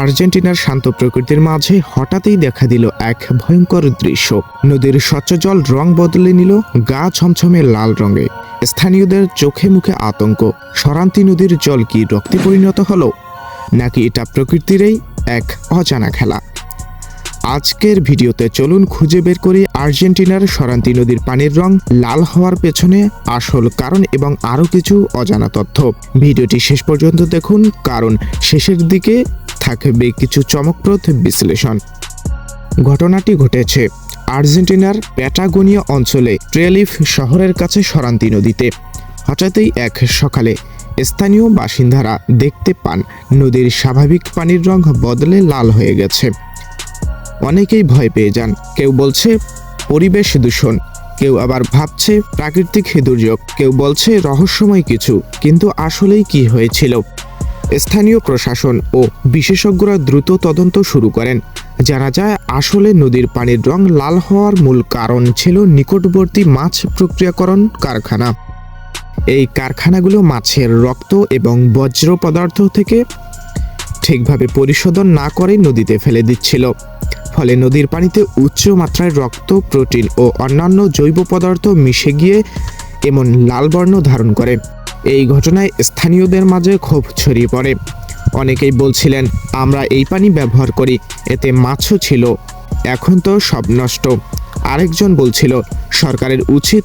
আর্জেন্টিনার শান্ত প্রকৃতির মাঝে হঠাৎই দেখা দিল এক ভয়ঙ্কর দৃশ্য। নদীর স্বচ্ছ জল রং বদলে নিল, গা ছমছমে লাল রঙে। স্থানীয়দের চোখে মুখে আতঙ্ক। সরান্তি নদীর জল কি রক্তে পরিণত হলো? নাকি এটা প্রকৃতিরই এক অজানা খেলা? আজকের ভিডিওতে চলুন খুঁজে বের করি আর্জেন্টিনার সরান্তি নদীর পানির রং লাল হওয়ার পেছনে আসল কারণ এবং আরও কিছু অজানা তথ্য। ভিডিওটি শেষ পর্যন্ত দেখুন, কারণ শেষের দিকে থাকবে কিছু চমকপ্রদ বিশ্লেষণ। ঘটনাটি ঘটেছে আর্জেন্টিনার প্যাটাগোনিয়া অঞ্চলে ট্রেলিফ শহরের কাছে সরান্তি নদীতে। হঠাৎই এক সকালে স্থানীয় বাসিন্দারা দেখতে পান নদীর স্বাভাবিক পানির রং বদলে লাল হয়ে গেছে। অনেকেই ভয় পেয়ে যান। কেউ বলছে, পরিবেশ দূষণ। কেউ আবার ভাবছে, প্রাকৃতিক দুর্যোগ। কেউ বলছে, রহস্যময় কিছু। কিন্তু আসলেই কি হয়েছিল? স্থানীয় প্রশাসন ও বিশেষজ্ঞরা দ্রুত তদন্ত শুরু করেন। জানা যায়, আসলে নদীর পানির রং লাল হওয়ার মূল কারণ ছিল নিকটবর্তী মাছ প্রক্রিয়াকরণ কারখানা। এই কারখানাগুলো মাছের রক্ত এবং বজ্র পদার্থ থেকে ঠিকভাবে পরিশোধন না করে নদীতে ফেলে দিচ্ছিল। ফলে নদীর পানিতে উচ্চ মাত্রায় রক্ত, প্রোটিন ও অন্যান্য জৈব পদার্থ মিশে গিয়ে এমন লাল বর্ণ ধারণ করে। এই ঘটনায় স্থানীয়দের মাঝে ক্ষোভ ছড়িয়ে পড়ে। অনেকেই বলছিলেন, আমরা এই পানি ব্যবহার করি, এতে মাছও ছিল, এখন তো সব নষ্ট। আরেকজন বলছিল, সরকারের উচিত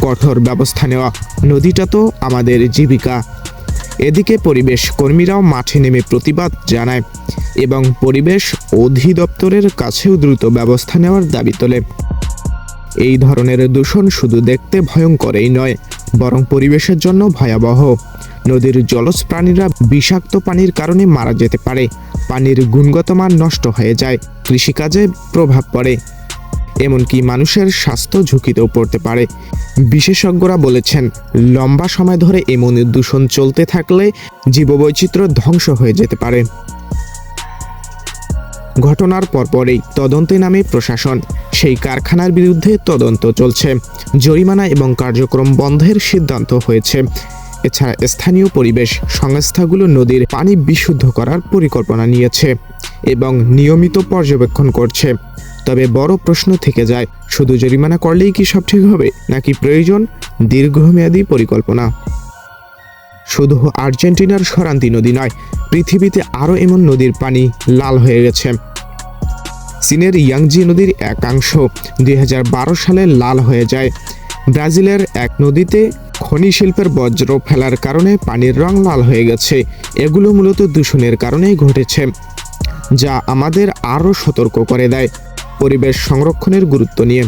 কঠোর ব্যবস্থা নেওয়া, নদীটা তো আমাদের জীবিকা। এদিকে পরিবেশ কর্মীরাও মাঠে নেমে প্রতিবাদ জানায় এবং পরিবেশ অধিদপ্তরের কাছেও দ্রুত ব্যবস্থা নেওয়ার দাবি তোলে। এই ধরনের দূষণ শুধু দেখতে ভয়ঙ্করই নয়, বরং পরিবেশের জন্য ভয়াবহ। নদীর জলজ প্রাণীরা বিষাক্ত পানির কারণে মারা যেতে পারে। পানির গুণগত মান নষ্ট হয়ে যায়, কৃষিকাজে প্রভাব পড়ে। এমনকি মানুষের স্বাস্থ্য ঝুঁকিতেও পড়তে পারে। বিশেষজ্ঞরা বলেছেন, লম্বা সময় ধরে এমন দূষণ চলতে থাকলে জীববৈচিত্র্য ধ্বংস হয়ে যেতে পারে। ঘটনার পরপরেই তদন্তে নামে প্রশাসন। সেই কারখানার বিরুদ্ধে তদন্ত চলছে। জরিমানা এবং কার্যক্রম বন্ধের সিদ্ধান্ত হয়েছে। এছাড়া স্থানীয় পরিবেশ সংস্থাগুলো নদীর পানি বিশুদ্ধ করার পরিকল্পনা নিয়েছে এবং নিয়মিত পর্যবেক্ষণ করছে। তবে বড় প্রশ্ন থেকে যায়, শুধু জরিমানা করলেই কি সব ঠিক হবে, নাকি প্রয়োজন দীর্ঘমেয়াদী পরিকল্পনা? শুধু আর্জেন্টিনার সরান্তি নদী নয়, পৃথিবীতে আরও এমন নদীর পানি লাল হয়ে গেছে। চীনের ইয়াংজি নদীর একাংশ দুই হাজার বারো সালে লাল হয়ে যায়। ব্রাজিলের এক নদীতে খনি শিল্পের বজ্র ফেলার কারণে পানির রং লাল হয়ে গেছে। এগুলো মূলত দূষণের কারণেই ঘটেছে, যা আমাদের আরও সতর্ক করে দেয় পরিবেশ সংরক্ষণের গুরুত্ব নিয়ে।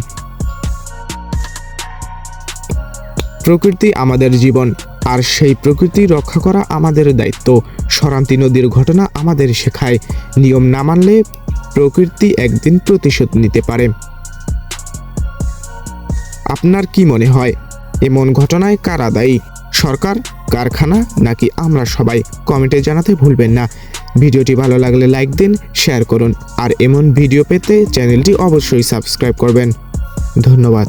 প্রকৃতি আমাদের জীবন, আর সেই প্রকৃতি রক্ষা করা আমাদের দায়িত্ব। সরান্তি নদীর ঘটনা আমাদের শেখায়। নিয়ম না মানলে প্রকৃতি একদিন প্রতিশোধ নিতে পারে। আপনার কি মনে হয়, এমন ঘটনায় কারা দায়ী? সরকার, কারখানা, নাকি আমরা সবাই? কমেন্টে জানাতে ভুলবেন না। ভিডিওটি ভালো লাগলে লাইক দিন, শেয়ার করুন। আর এমন ভিডিও পেতে চ্যানেলটি অবশ্যই সাবস্ক্রাইব করবেন। ধন্যবাদ।